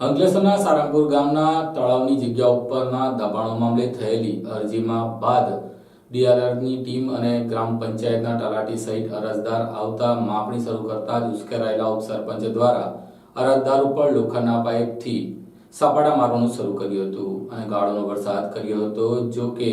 અંકલેશ્વરના સારંગપુર ગામના તળાવની જગ્યા ઉપરના દબાણો મામલે થયેલી અરજીમાં બાદ ડીઆરઆરની ટીમ અને ગ્રામ પંચાયતના તલાટી સહિત અરજદાર આવતા માપણી શરૂ કરતા જ ઉશ્કેરાયેલા ઉપસરપંચ દ્વારા અરજદાર ઉપર લોખંડના પાઇપથી સપાટા મારવાનું શરૂ કર્યું હતું અને ગાળોનો વરસાદ કર્યો હતો, જો કે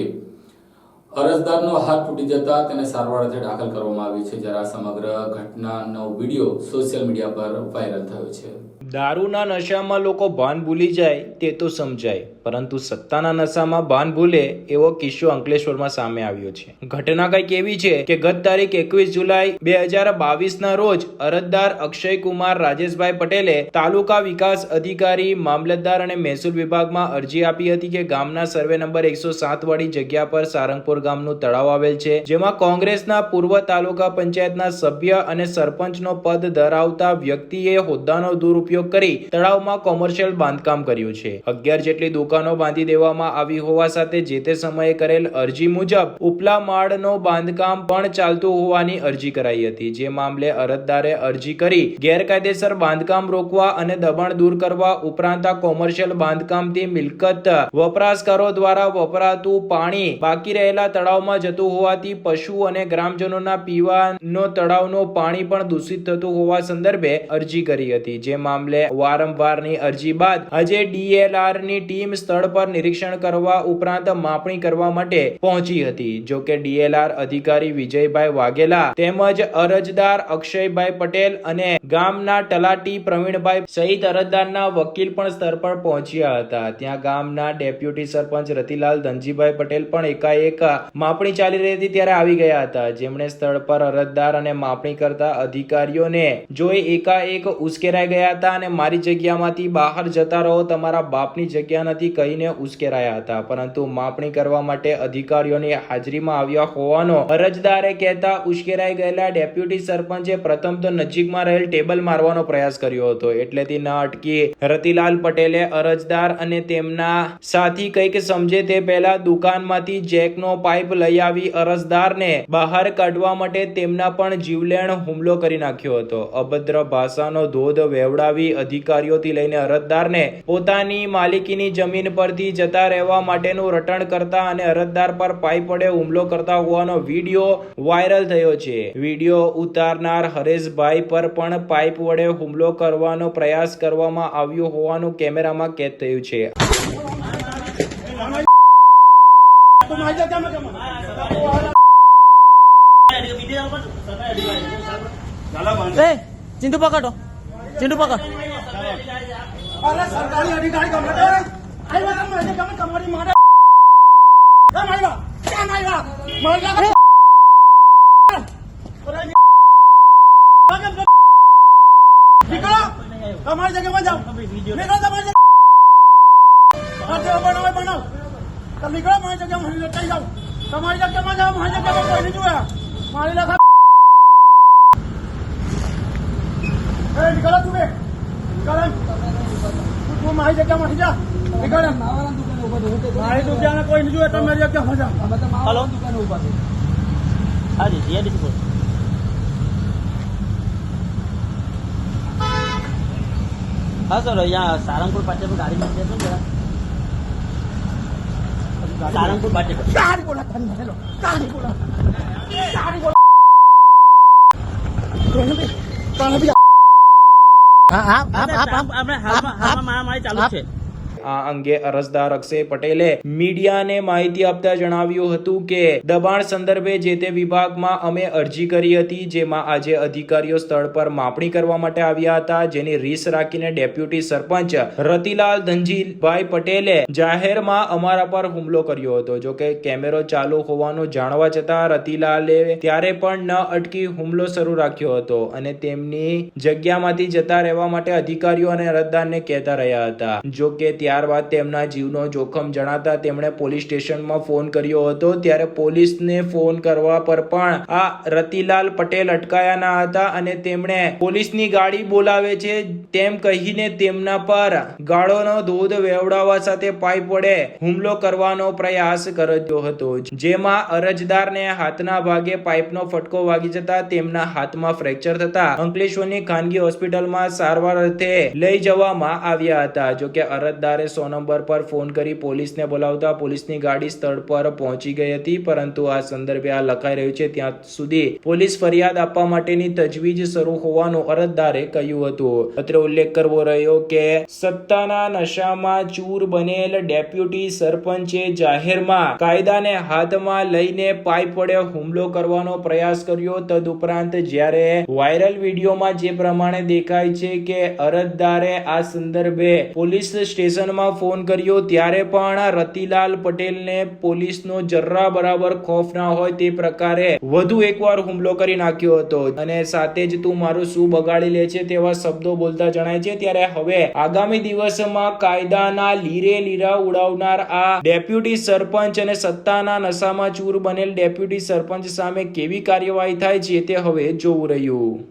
અરજદારનો હાથ તૂટી જતા તેને સારવાર અર્થે દાખલ કરવામાં આવી છે, જ્યારે આ સમગ્ર ઘટનાનો વીડિયો સોશિયલ મીડિયા પર વાયરલ થયો છે. દારૂના નશામાં લોકો ભાન ભૂલી જાય તે તો સમજાય, પરંતુ સત્તાના નશામાં ભાન ભૂલે એવો કિસ્સો અંકલેશ્વરમાં સામે આવ્યો છે. ઘટના કંઈક એવી છે કે ગત તારીખ એકવીસ જુલાઈ બે હજાર બાવીસના રોજ અરજદાર અક્ષય કુમાર રાજેશભાઈ પટેલે તાલુકા વિકાસ અધિકારી, મામલતદાર અને મહેસૂલ વિભાગમાં અરજી આપી હતી કે ગામના સર્વે નંબર એકસો સાત વાળી જગ્યા પર સારંગપુર ગામનું તળાવ આવેલ છે, જેમાં કોંગ્રેસના પૂર્વ તાલુકા પંચાયતના સભ્ય અને સરપંચનો પદ ધરાવતા વ્યક્તિએ હોદ્દાનો દુરુપયોગ કરી તળાવમાં કોમર્શિયલ બાંધકામ કર્યું છે. અગિયાર જેટલી દુકાનો બાંધી દેવામાં આવી હોવા સાથે જે તે સમયે કરેલ અરજી મુજબ ઉપલા માળનો બાંધકામ પણ ચાલતું હોવાની અરજી કરાઈ હતી, જે મામલે અરજદારે અરજી કરી ગેરકાયદેસર બાંધકામ રોકવા અને દબાણ દૂર કરવા ઉપરાંત કોમર્શિયલ બાંધકામથી મિલકત વપરાશકારો દ્વારા વપરાતું પાણી બાકી રહેલા તળાવમાં જતું હોવાથી પશુ અને ગ્રામજનોના પીવાનો તળાવનો પાણી પણ દૂષિત થતું હોવા સંદર્ભે અરજી કરી હતી. જે મામલે વારંવારની અરજી બાદ આજે ડીએલઆરની ટીમ સ્થળ પર નિરીક્ષણ કરવા ઉપરાંત માપણી કરવા માટે પહોંચી હતી. જો ડીએલઆર અધિકારી વિજયભાઈ વાઘેલા તેમજ અરજદાર અક્ષયભાઈ પટેલ અને ગામના તલાટી પ્રવીણભાઈ સહિત અરજદારના વકીલ પણ સ્થળ પર પહોંચ્યા હતા. ત્યાં ગામના ડેપ્યુટી સરપંચ રતિલાલ ધનજીભાઈ પટેલ પણ એકાએક માપણી ચાલી રહી હતી ત્યારે આવી ગયા હતા. જેમણે સ્થળ પર અરજદાર અને માપણી કરતા અધિકારીઓને જોઈ એકાએક ઉશ્કેરાઈ ગયા હતા અને મારી જગ્યામાંથી બહાર જતા રહો, તમારા બાપની જગ્યા નથી કહીને ઉશ્કેરાયા હતા. પરંતુ માપણી કરવા માટે અધિકારીઓની હાજરીમાં આવ્યા હોવાનો અરજદારે કહેતા ઉશ્કેરાઈ ગયેલા ડેપ્યુટી સરપંચે પ્રથમ તો નજીકમાં રહેલ ટેબલ મારવાનો પ્રયાસ કર્યો હતો. એટલેથી ન અટકી રતિલાલ પટેલે અરજદાર અને તેમના સાથી કંઈક સમજે તે પહેલા દુકાનમાંથી જેકનો પાઇપ લઈ આવી અરજદારને બહાર કાઢવા માટે તેમના પણ જીવલેણ હુમલો કરી નાખ્યો હતો. અભદ્ર ભાષાનો ધોધ વેવડાવી અધિકારીઓથી લઈને અરજદારને પોતાની માલિકીની જમીન પરથી જતા રહેવા માટેનું રટણ કરતા અને અરજદાર પર પાઇપ વડે હુમલો કરતા હોવાનો વીડિયો વાયરલ થયો છે. વીડિયો ઉતારનાર હરેશભાઈ પર પણ પાઇપ વડે હુમલો કરવાનો પ્રયાસ કરવામાં આવ્યો હોવાનું કેમેરામાં કેદ થયું છે. ચિંતુ પકડો. ચિંતુ પકડ. સરકારી અધિકારી કમાડી માટે તમારી જગ્યામાં જાઓ. તમારી જગ્યા બનાવો બનાવો તમે નીકળો, મારી જગ્યા હું લટાઈ જાઉં. તમારી જગ્યામાં જાઓ મારી જગ્યામાં કોઈ નહીં જોયા મારી લખા એ, નીકળો તું બે. નીકળે. તું મારી જગ્યામાં નહીં જા નીકળે. મારી દુકાને કોઈ નહીં જોયા તમે જગ્યામાં જાઓ હલો? દુકાને ઊભા હાજી જીયા ડિસ્પોઝ હા, સર, અહીંયા સારંગપુર પાછળ ગાડી મૂકી છે ને જરા. સારંગપુર બાટેપુર સારી બોલા તમે હેલો સારી બોલા સારી બોલા પ્રણભાઈ પ્રણભાઈ હા હા હા હા હા હા હા હા હા હા હા હા હા હા આ અંગે અરજદાર અક્ષય પટેલે મીડિયાને માહિતી આપતા જણાવ્યું હતું કે, દબાણ સંદર્ભે જે તે વિભાગમાં અમે અરજી કરી હતી, જેમાં આજે અધિકારીઓ સ્થળ પર માપણી કરવા માટે આવ્યા હતા, જેની રીસ રાખીને ડેપ્યુટી સરપંચ રતિલાલ ધનજીભાઈ પટેલે જાહેરમાં અમારા પર હુમલો કર્યો હતો. જો કે કેમેરો ચાલુ હોવાનું જાણવા છતાં રતિલાલે ત્યારે પણ ન અટકી હુમલો શરૂ રાખ્યો હતો અને તેમની જગ્યામાંથી જતા રહેવા માટે અધિકારીઓ અને અરજદારને કહેતા રહ્યા હતા. જો કે ત્યારે ત્યારબાદ તેમના જીવનો જોખમ જણાતા તેમણે પોલીસ સ્ટેશનમાં ફોન કર્યો હતો. ત્યારે પોલીસને ફોન કરવા પર પણ આ રતિલાલ પટેલ અટકાયા ન હતા અને તેમણે પોલીસની ગાડી બોલાવે છે તેમ કહીને તેમના પર ગાળોનો ધોધ વેવડાવવા સાથે પાઇપ વડે હુમલો કરવાનો પ્રયાસ કર્યો હતો. જેમાં અરજદારને હાથના ભાગે પાઇપનો ફટકો વાગી જતા તેમના હાથમાં ફ્રેક્ચર થતા અંકલેશ્વરની ખાનગી હોસ્પિટલમાં સારવાર અર્થે લઈ જવામાં આવ્યા હતા. જોકે અરજદારે સો નંબર પર ફોન કરી પોલીસને બોલાવતા પોલીસની ગાડી સ્થળ પર પહોંચી ગઈ હતી, પરંતુ આ સંદર્ભે આ લખાઈ રહ્યું છે, ત્યાં સુધી પોલીસ ફરિયાદ આપવા માટેની તજવીજ શરૂ હોવાનું અરજદારે કહ્યું હતું. અત્રે ઉલ્લેખ કરવો રહ્યો કે, સત્તાના નશામાં ચૂર બનેલ ડેપ્યુટી સરપંચે જાહેરમાં કાયદાને હાથમાં લઈને પાઇપ વડે હુમલો કરવાનો પ્રયાસ કર્યો. તદુપરાંત જ્યારે વાયરલ વિડીયોમાં જે પ્રમાણે દેખાય છે કે અરજદારે આ સંદર્ભે પોલીસ સ્ટેશનમાં ફોન કર્યો ત્યારે પણ રતિલાલ પટેલને પોલીસનો જર્રા બરાબર ખોફ ના હોય તે પ્રકારે વધુ એકવાર હુમલો કરી નાખ્યો હતો. અને સાથે જ તું મારું શું બગાડી લે છે તેવા શબ્દો બોલતા જણાય છે. ત્યારે હવે આગામી દિવસમાં કાયદાના લીરે લીરા ઉડાવનાર આ ડેપ્યુટી સરપંચ અને સત્તાના નશામાં ચૂર બનેલ ડેપ્યુટી સરપંચ સામે કેવી કાર્યવાહી થાય છે તે હવે જોવું રહ્યું.